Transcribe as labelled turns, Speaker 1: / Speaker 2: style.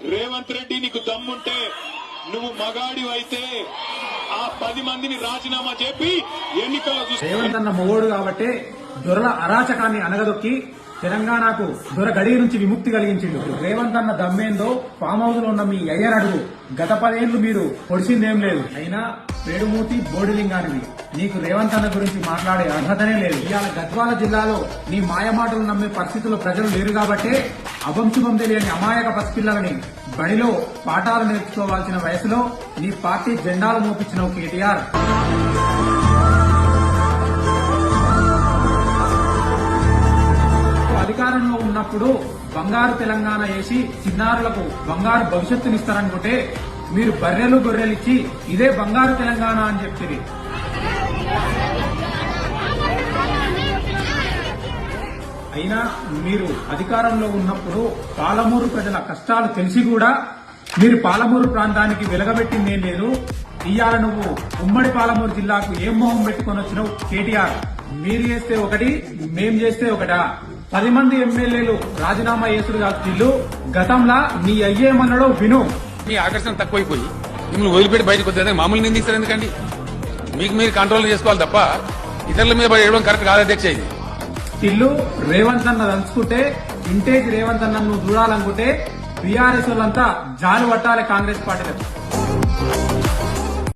Speaker 1: రేవంత్ రెడ్డి నీకు దమ్ముంటే నువ్వు మగాడి అయితే ఆ పది మందిని రాజీనామా చెప్పి ఎన్నికల్లో
Speaker 2: రేవంత్ అన్న మొగోడు కాబట్టి దొరల అరాచకాన్ని అనగదొక్కి తెలంగాణకు దొర గడి నుంచి విముక్తి కలిగించిండు. రేవంత్ అన్న దమ్మేందో ఫామ్ హౌస్లో ఉన్న మీ అయ్యర్ అడుగు గత పదేళ్ళు మీరు పొడిచిందేం లేదు. అయినా పేడుమూతి బోడిలింగానివి. నీకు రేవంత్ అన్న గురించి మాట్లాడే అర్హతనే లేదు. ఇవాళ గద్వాల జిల్లాలో నీ మాయమాటలు నమ్మే పరిస్థితుల్లో ప్రజలు లేరు కాబట్టే అభంశుభం తెలియని అమాయక పసిపిల్లలని బడిలో పాఠాలు నేర్చుకోవాల్సిన వయసులో నీ పార్టీ జెండాలు మోపించినవు కేటీఆర్. అధికారంలో ఉన్నప్పుడు బంగారు తెలంగాణ వేసి చిన్నారులకు బంగారు భవిష్యత్తునిస్తారనుకుంటే మీరు బర్రెలు గొర్రెలు ఇచ్చి ఇదే బంగారు తెలంగాణ అని చెప్తుంది అయినా మీరు అధికారంలో ఉన్నప్పుడు పాలమూరు ప్రజల కష్టాలు తెలిసి కూడా మీరు పాలమూరు ప్రాంతానికి వెలగబెట్టిందే లేదు. ఇయ్యాల నువ్వు ఉమ్మడి పాలమూరు జిల్లాకు ఏం మొహం పెట్టుకొని వచ్చినావు? కేటీఆర్ మీరు చేస్తే ఒకటి మేం చేస్తే ఒకటా? పది మంది ఎమ్మెల్యేలు రాజీనామా చేసుడు కాదు ఇల్లు గతంలా నీ అయ్యేమన్నాడో విను.
Speaker 3: మీ ఆకర్షణ తక్కువైపోయి మిమ్మల్ని వదిలిపెట్టి బయటకు వద్దే మామూలు నిందిస్తారు ఎందుకండి మీకు మీరు కంట్రోల్ చేసుకోవాలి తప్ప ఇతరుల మీద పడేయడం కరెక్ట్ కాదు అధ్యక్ష ఇది.
Speaker 2: ఇల్లు రేవంత్ అన్న తలుచుకుంటే ఇంటేజ్ రేవంత్ అన్న నువ్వు చూడాలనుకుంటే బీఆర్ఎస్ వాళ్ళంతా జాలు పట్టాలి కాంగ్రెస్ పార్టీలకు.